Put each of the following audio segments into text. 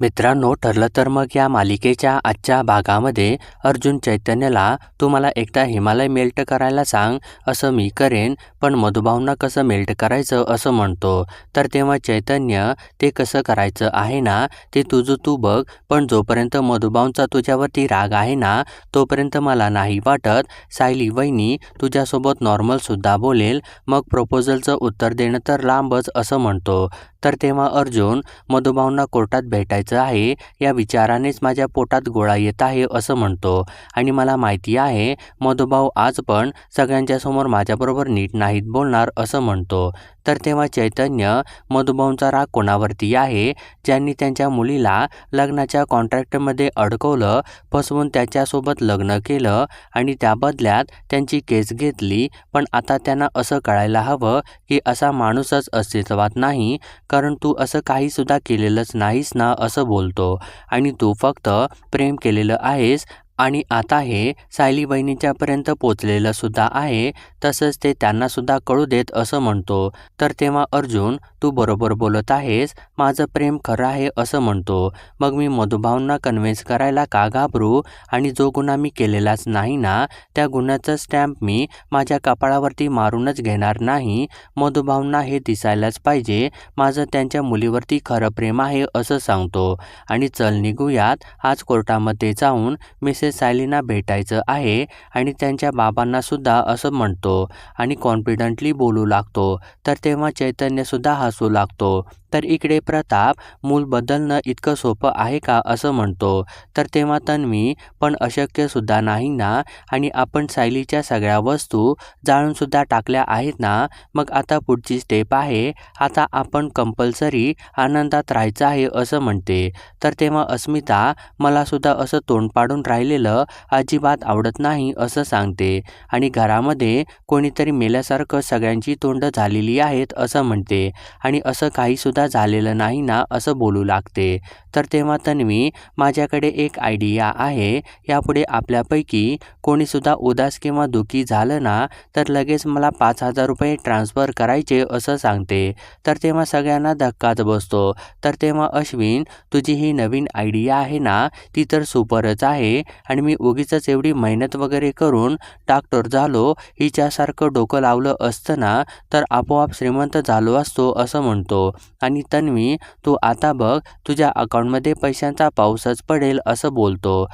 मित्रांनो ठरलं तर मग या मालिकेच्या आजच्या भागामध्ये अर्जुन चैतन्यला तू मला एकदा हिमालय मेल्ट करायला सांग असं मी करेन पण मधुभावना कसं मेल्ट करायचं असं म्हणतो. तर तेव्हा चैतन्य ते कसं करायचं आहे ना ते तुझं तू बघ पण जोपर्यंत मधुभावचा तुझ्यावरती राग आहे ना तोपर्यंत मला नाही वाटत. सायली वहिनी तुझ्यासोबत नॉर्मलसुद्धा बोलेल मग प्रपोजलचं उत्तर देणं तर लांबच असं म्हणतो. तर तेव्हा अर्जुन मधुभावना कोर्टात भेटायचं आहे या विचारानेच माझ्या पोटात गोळा येत आहे असं म्हणतो. आणि मला माहिती आहे मधुभाऊ आज पण सगळ्यांच्यासमोर माझ्याबरोबर नीट नाहीत बोलणार असं म्हणतो. तर तेव्हा चैतन्य मधुभाऊंचा राग कोणावरती आहे? ज्यांनी त्यांच्या मुलीला लग्नाच्या कॉन्ट्रॅक्टमध्ये अडकवलं फसवून त्याच्यासोबत लग्न केलं आणि त्या बदल्यात त्यांची केस घेतली पण आता त्यांना असं कळायला हवं की असा माणूसच अस्तित्वात नाही कारण तू असं काहीसुद्धा केलेलंच नाहीस ना असं बोलतो. आणि तू फक्त प्रेम केलेलं आहेस आणि आता हे सायली बहिणीच्यापर्यंत पोचलेलं सुद्धा आहे तसंच ते त्यांनासुद्धा कळू देत असं म्हणतो. तर तेव्हा अर्जुन तू बरोबर बोलत आहेस माझं प्रेम खरं आहे असं म्हणतो. मग मी मधुभावना कन्व्हिन्स करायला का घाबरू? आणि जो गुन्हा मी केलेलाच नाही ना त्या गुन्ह्याचं स्टॅम्प मी माझ्या कपाळावरती मारूनच घेणार नाही. मधुभावना हे दिसायलाच पाहिजे. माझं त्यांच्या मुलीवरती खरं प्रेम आहे असं सांगतो. आणि चल निघूयात. आज कोर्टामध्ये जाऊन मिसेस सायलीना भेटायचं आहे आणि त्यांच्या बाबांना सुद्धा असं म्हणतो आणि कॉन्फिडंटली बोलू लागतो. तर तेव्हा चैतन्यसुद्धा हसू लागतो. तर इकडे प्रताप मूल बदलणं इतकं सोपं आहे का? असं म्हणतो. तर तेव्हा तन्वी पण अशक्यसुद्धा नाही ना? आणि आपण सायलीच्या सगळ्या वस्तू जाळूनसुद्धा टाकल्या आहेत ना? मग आता पुढची स्टेप आहे. आता आपण कंपल्सरी आनंदात राहायचं आहे असं म्हणते. तर तेव्हा अस्मिता मलासुद्धा असं तोंड पाडून राहिलेलं अजिबात आवडत नाही असं सांगते. आणि घरामध्ये कोणीतरी मेल्यासारखं सगळ्यांची तोंड झालेली आहेत असं म्हणते. आणि असं काहीसुद्धा सुद्धा झालेलं नाही ना असं बोलू लागते. तर तेव्हा तन्वी माझ्याकडे एक आयडिया आहे. यापुढे आपल्यापैकी कोणीसुद्धा उदास किंवा दुःखी झालं ना तर लगेच मला पाच हजार रुपये ट्रान्सफर करायचे असं सांगते. तर तेव्हा सगळ्यांना धक्काच बसतो. तर तेव्हा अश्विन तुझी ही नवीन आयडिया आहे ना ती तर सुपरच आहे. आणि मी उगीच एवढी मेहनत वगैरे करून डॉक्टर झालो हिच्यासारखं डोकं लावलं असतं ना तर आपोआप श्रीमंत झालो असतो असं म्हणतो. आणि तन्वी तू आता बघ तुझ्या अकाउंटमध्ये पैशांचा पाऊसच पडेल असं बोलतो.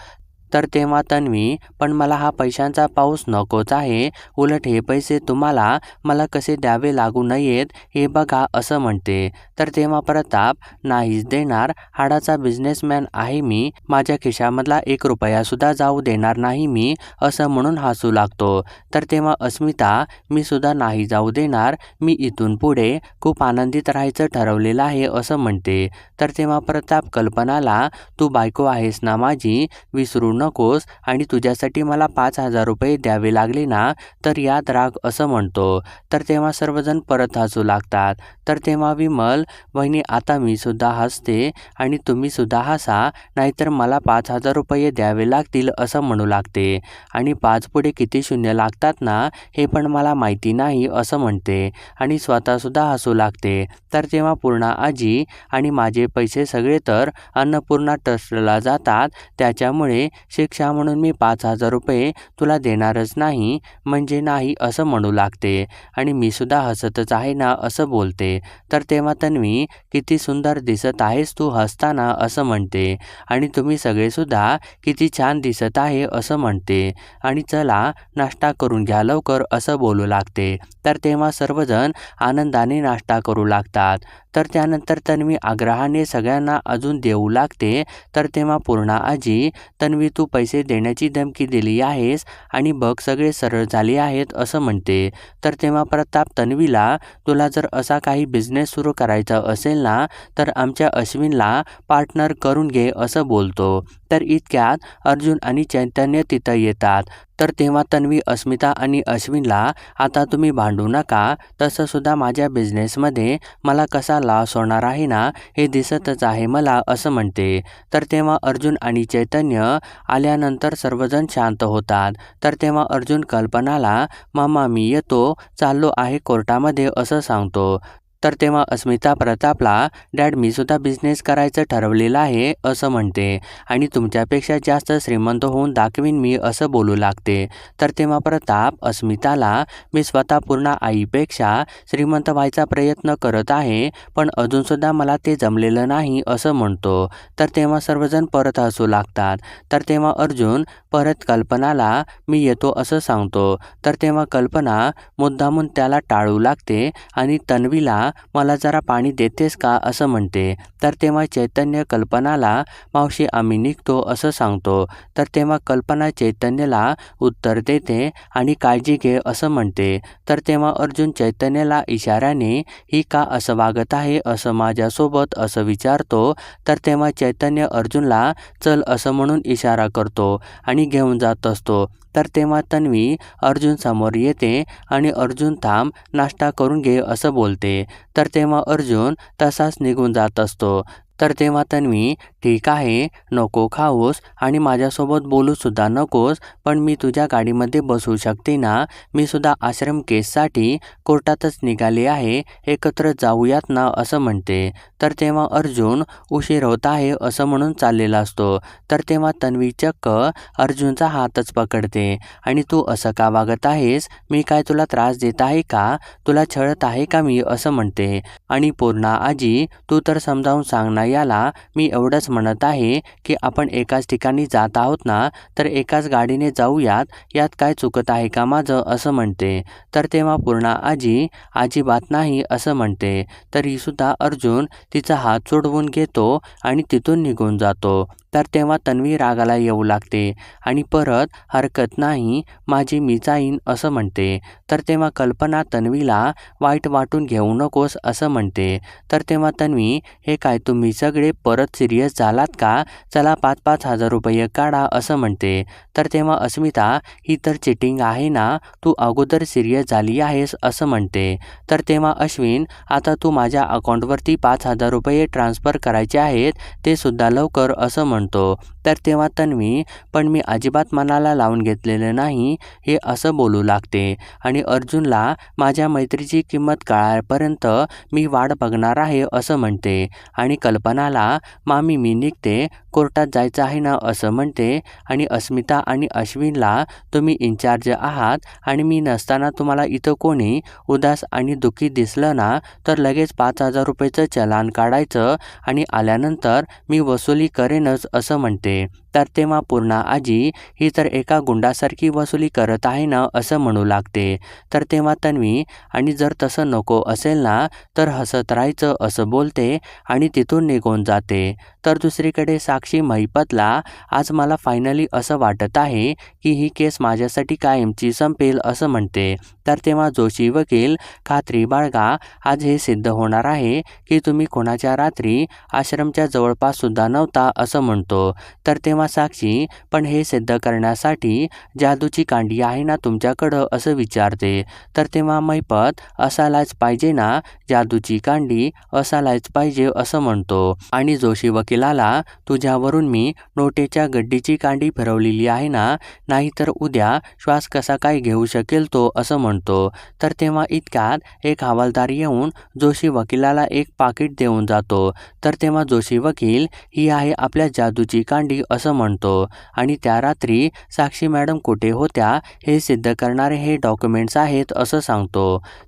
तर तेव्हा तन्वी पण मला हा पैशांचा पाऊस नकोच आहे. उलट हे पैसे तुम्हाला मला कसे द्यावे लागू नयेत हे बघा असं म्हणते. तर तेव्हा प्रताप नाहीच देणार. हाडाचा बिझनेसमॅन आहे मी. माझ्या खिशामधला एक रुपयासुद्धा जाऊ देणार नाही मी असं म्हणून हसू लागतो. तर तेव्हा अस्मिता मी सुद्धा नाही जाऊ देणार. मी इथून पुढे खूप आनंदित राहायचं ठरवलेलं आहे असं म्हणते. तर तेव्हा प्रताप कल्पनाला तू बायको आहेस ना माझी? विसरू नकोस आणि तुझ्यासाठी मला पाच हजार रुपये द्यावे लागले ना तर याद राग असं म्हणतो. तर तेव्हा सर्वजण परत हसू लागतात. तर तेव्हा विमल बहिणी आता मी सुद्धा हसते आणि तुम्ही सुद्धा हसा नाहीतर मला पाच हजार रुपये द्यावे लागतील असं म्हणू लागते. आणि पाच पुढे किती शून्य लागतात ना हे पण मला माहिती नाही असं म्हणते. आणि स्वतःसुद्धा हसू लागते. तर तेव्हा पूर्णा आजी आणि माझे पैसे सगळे तर अन्नपूर्णा ट्रस्टला जातात. त्याच्यामुळे शिक्षा म्हणून मी पाच हजार रुपये तुला देणारच नाही म्हणजे नाही असं म्हणू लागते. आणि मी सुद्धा हसतच आहे ना असं बोलते. तर तेव्हा तन्वी किती सुंदर दिसत आहेस तू हसताना असं म्हणते. आणि तुम्ही सगळेसुद्धा किती छान दिसत आहे असं म्हणते. आणि चला नाश्ता करून घ्या लवकर असं बोलू लागते. तर तेव्हा सर्वजण आनंदाने नाश्ता करू लागतात. तर त्यानंतर तन्वी आग्रहाने सगळ्यांना अजून देऊ लागते. तर तेव्हा पूर्णा आजी तन्वी तू पैसे देण्याची धमकी दिली आहेस आणि बघ सगळे सरळ झाले आहेत असं म्हणते. तर तेव्हा प्रताप तन्वीला तुला जर असा काही बिझनेस सुरू करायचा असेल ना तर आमच्या अश्विनला पार्टनर करून घे असं बोलतो. तर इतक्यात अर्जुन आणि चैतन्य तिथं येतात. तर तेव्हा तन्वी अस्मिता आणि अश्विनला आता तुम्ही भांडू नका. तसंसुद्धा माझ्या बिझनेसमध्ये मला कसा लॉस होणार आहे ना हे दिसतच आहे मला असं म्हणते. तर तेव्हा अर्जुन आणि चैतन्य आल्यानंतर सर्वजण शांत होतात. तर तेव्हा अर्जुन कल्पनाला मामा मी येतो. चाललो आहे कोर्टामध्ये असं सांगतो. तर तेव्हा अस्मिता प्रतापला डॅड मी सुद्धा बिझनेस करायचं ठरवलेलं आहे असं म्हणते. आणि तुमच्यापेक्षा जास्त श्रीमंत होऊन दाखवीन मी असं बोलू लागते. तर तेव्हा प्रताप अस्मिताला मी स्वतः पूर्ण आईपेक्षा श्रीमंत व्हायचा प्रयत्न करत आहे पण अजूनसुद्धा मला ते जमलेलं नाही असं म्हणतो. तर तेव्हा सर्वजण परत हसू लागतात. तर तेव्हा अर्जुन परत कल्पनाला मी येतो असं सांगतो. तर तेव्हा कल्पना मुद्दामून त्याला टाळू लागते आणि तन्वीला मला जरा पाणी देतेस का? असं म्हणते. तर तेव्हा चैतन्य कल्पनाला मावशी आम्ही निघतो असं सांगतो. तर तेव्हा कल्पना चैतन्यला उत्तर देते आणि काळजी घे असं म्हणते. तर तेव्हा अर्जुन चैतन्याला इशाऱ्याने ही का असं वागत आहे? असं माझ्यासोबत असं विचारतो. तर तेव्हा चैतन्य अर्जुनला चल असं म्हणून इशारा करतो आणि घेऊन जात असतो. तर तेव्हा तन्वी अर्जुन समोर येते आणि अर्जुन थांब नाश्ता करून घे असं बोलते. तर तेव्हा अर्जुन तसाच निघून जात असतो. तर तेव्हा तन्वी ठीक आहे नको खाऊस आणि माझ्यासोबत बोलूसुद्धा नकोस पण मी तुझ्या गाडीमध्ये बसू शकते ना? मी सुद्धा आश्रम केससाठी कोर्टातच निघाले आहे एकत्र जाऊयात ना असं म्हणते. तर तेव्हा अर्जुन उशीर होत आहे असं म्हणून चाललेला असतो. तर तेव्हा तन्वी चक्क अर्जुनचा हातच पकडते. आणि तू असं का वागत आहेस? मी काय तुला त्रास देत आहे का? तुला छळत आहे का मी? असं म्हणते. आणि पूर्णा आजी तू तर समजावून सांग ना याला मी एवढंच म्हणत आहे की आपण एकाच ठिकाणी जात आहोत ना तर एकाच गाडीने जाऊयात यात काय चुकत आहे का माझं असं म्हणते. तर तेव्हा पूर्णा आजी अजिबात नाही असं म्हणते. तरीसुद्धा अर्जुन तिचा हात सोडवून घेतो आणि तिथून निघून जातो. तर तेव्हा तन्वी रागाला येऊ लागते आणि परत हरकत नाही माझी मी जाईन असं म्हणते. तर तेव्हा कल्पना तन्वीला वाईट वाटून घेऊ नकोस असं म्हणते. तर तेव्हा तन्वी हे काय तुम्ही सगळे परत सिरियस झालात का? चला पाच पाच हजार रुपये काढा असं म्हणते. तर तेव्हा अस्मिता ही तर चिटिंग आहे ना तू अगोदर सिरियस झाली आहेस असं म्हणते. तर तेव्हा अश्विन आता तू माझ्या अकाउंटवरती पाच हजार रुपये ट्रान्स्फर करायचे आहेत ते सुद्धा लवकर असं म्हणतो तर तेव्हा तन्वी पण मी अजिबात मनाला लावून घेतलेलं नाही हे असं बोलू लागते. आणि अर्जुनला माझ्या मैत्रीची किंमत कळापर्यंत मी वाट बघणार आहे असं म्हणते. आणि कल्पनाला मामी मी निघते. कोर्टात जायचं आहे ना असं म्हणते. आणि अस्मिता आणि अश्विनला तुम्ही इन्चार्ज आहात आणि मी नसताना तुम्हाला इथं कोणी उदास आणि दुःखी दिसलं ना तर लगेच पाच हजार रुपयेचं चलान काढायचं आणि आल्यानंतर मी वसुली करेनच असं म्हणते. तर तेव्हा पूर्णा आजी ही तर एका गुंडासारखी वसुली करत आहे ना असं म्हणू लागते. तर तेव्हा तन्वी आणि जर तसं नको असेल ना तर हसत राहायचं असं बोलते आणि तिथून निघून जाते. तर दुसरीकडे साक्षी महिपतला आज मला फायनली असं वाटत आहे की ही केस माझ्यासाठी कायमची संपेल असं म्हणते. तर तेव्हा जोशी वकील खात्री बाळगा आज हे सिद्ध होणार आहे की तुम्ही कोणाच्या रात्री आश्रमच्या जवळपास सुद्धा नव्हता असं म्हणतो. तर तेव्हा साक्षी पण हे सिद्ध करण्यासाठी जादूची कांडी आहे ना तुमच्याकडं असं विचारते. तर तेव्हा मैपत असायलाच पाहिजे ना जादूची कांडी असायलाच पाहिजे असं म्हणतो. आणि जोशी वकिलाला तुझ्यावरून मी नोटेच्या गड्डीची कांडी फिरवलेली आहे ना नाहीतर उद्या श्वास कसा काय घेऊ शकेल तो असं म्हणतो. तर तेव्हा इतक्यात एक हवालदार येऊन जोशी वकिलाला एक पाकिट देऊन जातो. तर तेव्हा जोशी वकील ही आहे आपल्या जादूची कांडी असं म्हणतो. आणि त्या रात्री साक्षी मॅडम कुठे होत्या हे सिद्ध करणारे हे डॉक्युमेंट्स आहेत असं सांगतो.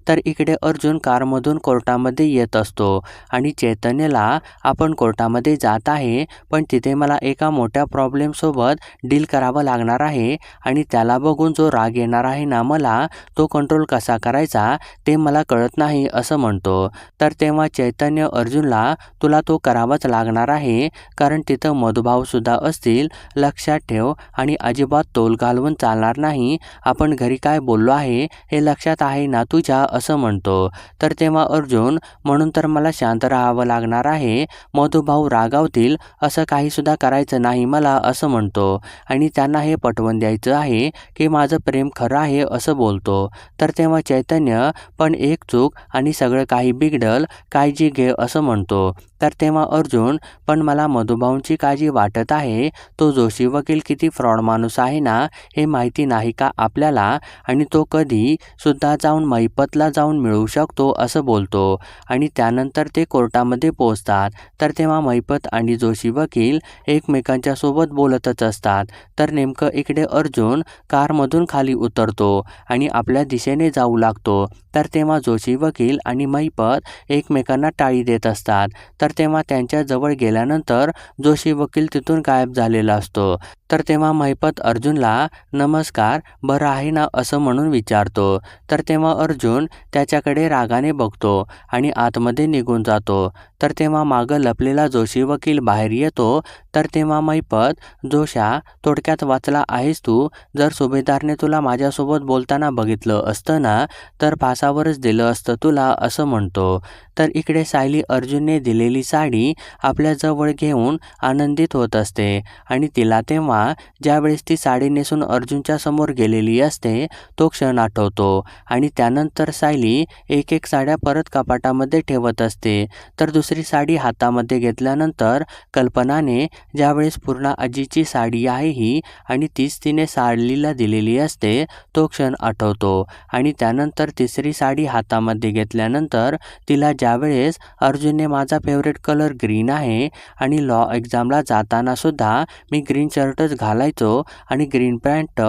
तर इकडे अर्जुन कारमधून कोर्टामध्ये येत असतो. आणि चैतन्यला आपण कोर्टामध्ये जात आहे पण तिथे मला एका मोठ्या प्रॉब्लेमसोबत डील करावं लागणार आहे आणि त्याला बघून जो राग येणार आहे ना मला तो कंट्रोल कसा करायचा ते मला कळत नाही असं म्हणतो. तर तेव्हा चैतन्य अर्जुनला तुला तो करावाच लागणार आहे कारण तिथं मधुभावसुद्धा असतील लक्षात ठेव आणि अजिबात तोल घालवून चालणार नाही. आपण घरी काय बोललो आहे हे लक्षात आहे ना तुझ्या? असं म्हणतो. तर तेव्हा अर्जुन म्हणून तर मला शांत राहावं लागणार आहे. मधुभाऊ रागावतील. असं काहीसुद्धा करायचं नाही मला असं म्हणतो. आणि त्यांना हे पटवून द्यायचं आहे की माझं प्रेम खरं आहे असं बोलतो. तर तेव्हा चैतन्य पण एक चूक आणि सगळं काही बिघडल. काळजी घे असं म्हणतो. तर तेव्हा अर्जुन पण मला मधुभाऊंची काळजी वाटत आहे. तो जोशी वकील किती फ्रॉड माणूस आहे ना हे माहिती नाही का आपल्याला? आणि तो कधी सुद्धा जाऊन मैपतला जाऊन मिळू शकतो असं बोलतो. आणि त्यानंतर ते कोर्टामध्ये पोहोचतात. तर तेव्हा मैपत आणि जोशी वकील एकमेकांच्या सोबत बोलतच असतात. तर नेमकं इकडे अर्जुन कारमधून खाली उतरतो आणि आपल्या दिशेने जाऊ लागतो. तर तेव्हा जोशी वकील आणि मैपत एकमेकांना टाळी देत असतात. तर तर तेव्हा त्यांच्याजवळ गेल्यानंतर जोशी वकील तिथून गायब झालेला असतो. तर तेव्हा मैपत अर्जुनला नमस्कार बरं आहे ना? असं म्हणून विचारतो. तर तेव्हा अर्जुन त्याच्याकडे रागाने बघतो आणि आतमध्ये निघून जातो. तर तेव्हा मागं लपलेला जोशी वकील बाहेर येतो. तर तेव्हा मैपत जोशा थोडक्यात वाचला आहेस तू? जर सुभेदारने तुला माझ्यासोबत बोलताना बघितलं असतं ना तर फासावरच दिलं असतं तुला असं म्हणतो. तर इकडे सायली अर्जुनने दिलेली साडी आपल्या जवळ घेऊन आनंदित होत असते आणि तिला तेव्हा ज्यावेळेस ती साडी नेसून अर्जुनच्या समोर गेलेली असते तो क्षण आठवतो. आणि त्यानंतर सायली एक एक साड्या परत कपाटामध्ये ठेवत असते. तर दुसरी साडी हातामध्ये घेतल्यानंतर कल्पनाने ज्यावेळेस पूर्ण आजीची साडी आहे ही आणि तीच तिने साडलीला दिलेली असते तो क्षण आठवतो. आणि त्यानंतर तिसरी साडी हातामध्ये घेतल्यानंतर तिला ज्यावेळेस अर्जुनने माझा फेवरेट कलर ग्रीन आहे आणि लॉ एक्झामला जाताना सुद्धा मी ग्रीन शर्ट शर्टच घालायचो आणि ग्रीन पॅन्ट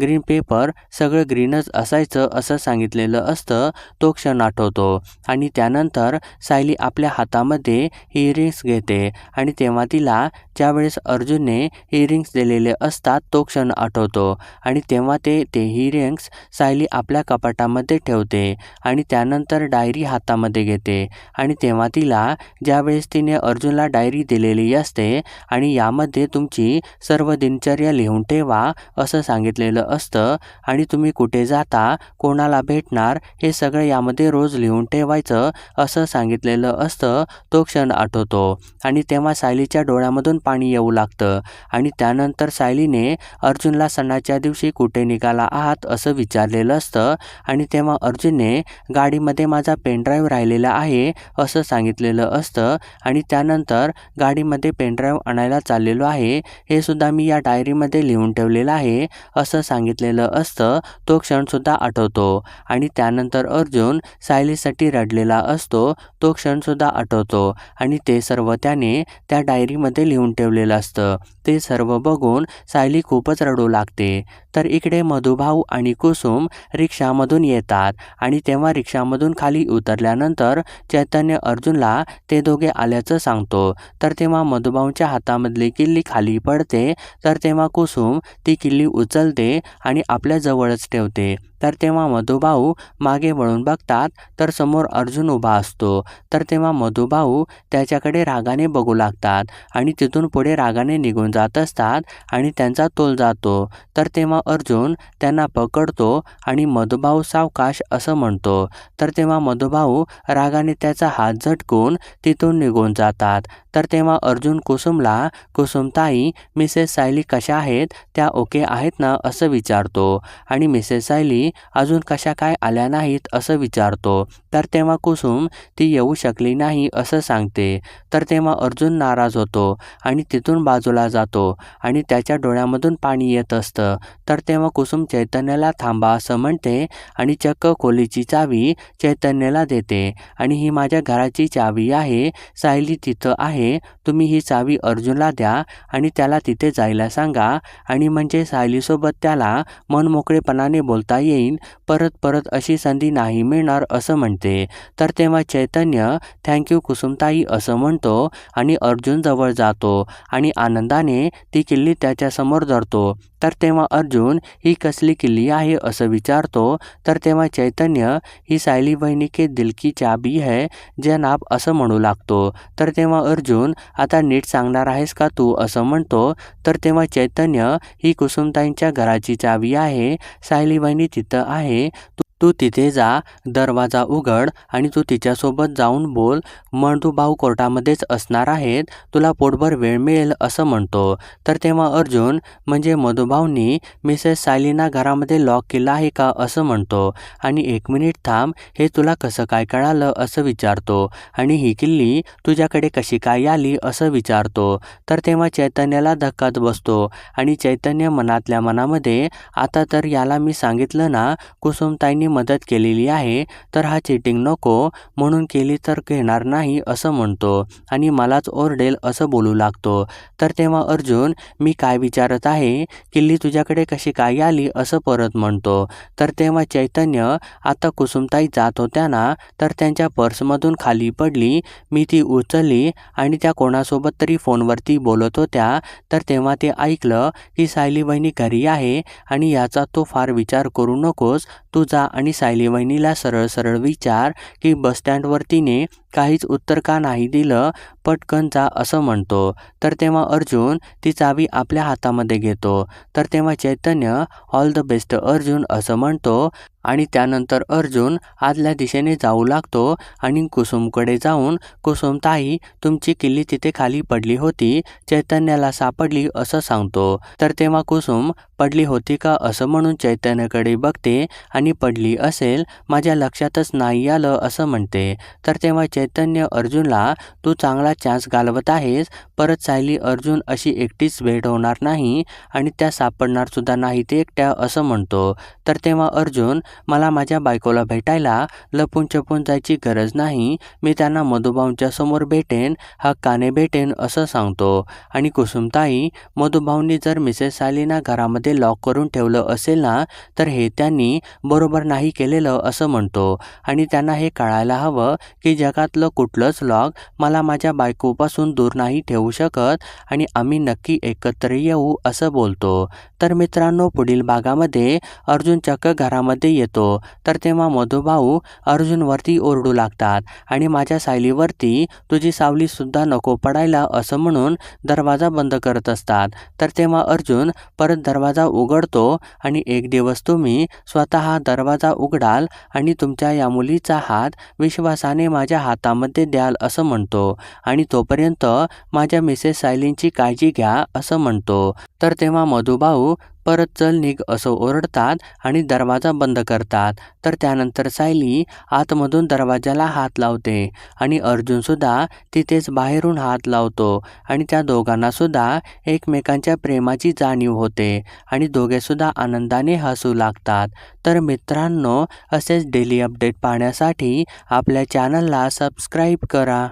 ग्रीन पेपर सगळं ग्रीनच असायचं असं सांगितलेलं असतं तो क्षण आठवतो. आणि त्यानंतर सायली आपल्या हातामध्ये इयरिंग्स घेते आणि तेव्हा तिला ज्यावेळेस अर्जुनने इयरिंग्स दिलेले असतात तो क्षण आठवतो. आणि तेव्हा ते ते इयरिंग्स सायली आपल्या कपाटामध्ये ठेवते आणि त्यानंतर डायरी हातामध्ये घेते. आणि तेव्हा तिला ज्यावेळेस तिने अर्जुनला डायरी दिलेली असते आणि यामध्ये तुमची सर्व दिनचर्या लिहून ठेवा असं सांगितलेलं असतं. आणि तुम्ही कुठे जाता कोणाला भेटणार हे सगळं यामध्ये रोज लिहून ठेवायचं असं सांगितलेलं असतं. तो क्षण आठवतो. आणि तेव्हा सायलीच्या डोळ्यामधून पाणी येऊ लागतं. आणि त्यानंतर सायलीने अर्जुनला सणाच्या दिवशी कुठे निघाला आहात असं विचारलेलं असतं. आणि तेव्हा अर्जुनने गाडीमध्ये माझा पेनड्राईव्ह राहिलेला आहे असं सांगितलेलं असतं. आणि त्यानंतर गाडीमध्ये पेनड्राईव्ह आणायला चाललेलो आहे. हे सुद्धा मी या डायरीमध्ये लिहून ठेवलेलं आहे. असं सांगितलेलं असतं तो क्षणसुद्धा आठवतो. आणि त्यानंतर अर्जुन सायलीसाठी रडलेला असतो तो क्षणसुद्धा आठवतो. आणि ते सर्व त्याने त्या डायरीमध्ये लिहून ठेवलेलं असतं. ते सर्व बघून सायली खूपच रडू लागते. तर इकडे मधुभाऊ आणि कुसुम रिक्षामधून येतात आणि तेव्हा रिक्षामधून खाली उतरल्यानंतर चैतन्य अर्जुनला ते दोघे आल्याचं सांगतो. तर तेव्हा मधुभाऊंच्या हातामधली किल्ली खाली पडते. तर तेव्हा कुसुम ती किल्ली उचलते आणि आपल्या जवळच ठेवते. तर तेव्हा मधुभाऊ मागे वळून बघतात तर समोर अर्जुन उभा असतो. तर तेव्हा मधुभाऊ त्याच्याकडे रागाने बघू लागतात आणि तिथून पुढे रागाने निघून जात असतात आणि त्यांचा तोल जातो. तर तेव्हा अर्जुन त्यांना पकडतो आणि मधुभाऊ सावकाश असं म्हणतो. तर तेव्हा मधुभाऊ रागाने त्याचा हात झटकून तिथून निघून जातात. तर तेव्हा अर्जुन कुसुमला कुसुमताई मिसेस सायली कशा आहेत? त्या ओके आहेत ना? असं विचारतो. आणि मिसेस सायली अजून कशा काय आल्या नाहीत असं विचारतो. तर तेव्हा कुसुम ती येऊ शकली नाही असं सांगते. तर तेव्हा अर्जुन नाराज होतो आणि तिथून बाजूला जातो आणि त्याच्या डोळ्यामधून पाणी येत असतं. तर तेव्हा कुसुम चैतन्याला थांबा असं म्हणते आणि चक्क खोलीची चावी चैतन्याला देते आणि ही माझ्या घराची चावी आहे सायली तिथं आहे तुम्ही ही चावी अर्जुनला द्या आणि त्याला तिथे जायला सांगा आणि म्हणजे सायलीसोबत त्याला मनमोकळेपणाने बोलता येईल. परत परत अशी संधी नाही मिळणार असं म्हणते. तर तेव्हा चैतन्य थँक्यू कुसुमताई असं म्हणतो आणि अर्जुनजवळ जातो आणि आनंदाने ती किल्ली त्याच्यासमोर धरतो. तर तेव्हा अर्जुन ही कसली किल्ली आहे? असं विचारतो. तर तेव्हा चैतन्य ही सायली बहिणी के दिल की चाबी है जनाब असं म्हणू लागतो. तर तेव्हा अर्जुन आता नीट सांगणार आहेस का तू? असं म्हणतो. तर तेव्हा चैतन्य ही कुसुमताईंच्या घराची चावी आहे सायली बहिणी इथं आहे. तू तिथे जा दरवाजा उघड आणि तू तिच्यासोबत जाऊन बोल. भाऊ कोर्टामध्येच असणार आहेत तुला पोटभर वेळ मिळेल असं म्हणतो. तर तेव्हा अर्जुन म्हणजे मधुभाऊनी मिसेस सायलीना घरामध्ये लॉक केला आहे का? असं म्हणतो. आणि एक मिनिट थांब हे तुला कसं काय कळालं? असं विचारतो. आणि ही किल्ली तुझ्याकडे कशी काय आली? असं विचारतो. तर तेव्हा चैतन्याला धक्काच बसतो. आणि चैतन्य मनातल्या मनामध्ये आता तर याला मी सांगितलं ना कुसुमताईंनी मदत केलेली आहे तर हा चिटिंग नको म्हणून केली तर घेणार नाही असं म्हणतो. आणि मलाच ओरडेल असं बोलू लागतो. तर तेव्हा अर्जुन मी काय विचारत आहे? किल्ली तुझ्याकडे कशी काय आली? असं परत म्हणतो. तर तेव्हा चैतन्य आता कुसुमताई जात होत्या ना तर त्यांच्या पर्समधून खाली पडली मी ती उचलली आणि त्या कोणासोबत तरी फोनवरती बोलत होत्या. तर तेव्हा ते ऐकलं की सायली बहिणी घरी आहे आणि याचा तो फार विचार करू नकोस तू जा आणि सायली वहिनीला सरळ सरळ विचार की बसस्टँडवरतीने काहीच उत्तर का नाही दिलं? पटकन जा असं म्हणतो. तर तेव्हा अर्जुन ती चावी आपल्या हातामध्ये घेतो. तर तेव्हा Chaitanya all the best Arjun असं म्हणतो. आणि त्यानंतर अर्जुन आदल्या दिशेने जाऊ लागतो आणि कुसुमकडे जाऊन कुसुम ताई तुमची किल्ली तिथे खाली पडली होती चैतन्याला सापडली असं सांगतो. तर तेव्हा कुसुम पडली होती का असं म्हणून चैतन्याकडे बघते आणि पडली असेल माझ्या लक्षातच नाही आलं असं म्हणते. तर तेव्हा चैतन्य अर्जुनला तू चांगला चान्स घालवत आहेस परत सायली अर्जुन अशी एकटीच भेट होणार नाही आणि त्या सापडणार सुद्धा नाही ते एकट्या असं म्हणतो. तर तेव्हा अर्जुन मला माझ्या बायकोला भेटायला लपून छपून जायची गरज नाही. मी त्यांना मधुभाऊंच्या समोर भेटेन हक्काने भेटेन असं सांगतो. आणि कुसुमताई मधुभाऊंनी जर मिसेस सालीना घरामध्ये लॉक करून ठेवलं असेल ना तर हे त्यांनी बरोबर नाही केलेलं असं म्हणतो. आणि त्यांना हे कळायला हवं की जगातलं कुठलंच लॉक मला माझ्या बायकोपासून दूर नाही ठेवू शकत आणि आम्ही नक्की एकत्र येऊ असं बोलतो. तर मित्रांनो पुढील भागामध्ये अर्जुन चक्क घरामध्ये येतो. तर तेव्हा मधुभाऊ अर्जुनवरती ओरडू लागतात आणि माझ्या सायलीवरती तुझी सावलीसुद्धा नको पडायला असं म्हणून दरवाजा बंद करत असतात. तर तेव्हा अर्जुन परत दरवाजा उघडतो आणि एक दिवस तुम्ही स्वतः दरवाजा उघडाल आणि तुमच्या या मुलीचा हात विश्वासाने माझ्या हातामध्ये द्याल असं म्हणतो. आणि तोपर्यंत माझ्या मिसेस सायलींची काळजी घ्या असं म्हणतो. तर तेव्हा मधुभाऊ परत चल निघ असं ओरडतात आणि दरवाजा बंद करतात. तर त्यानंतर सायली आतमधून दरवाजाला हात लावते आणि अर्जुनसुद्धा तिथेच बाहेरून हात लावतो आणि त्या दोघांनासुद्धा एकमेकांच्या प्रेमाची जाणीव होते आणि दोघेसुद्धा आनंदाने हसू लागतात. तर मित्रांनो असेच डेली अपडेट पाहण्यासाठी आपल्या चॅनलला सबस्क्राईब करा.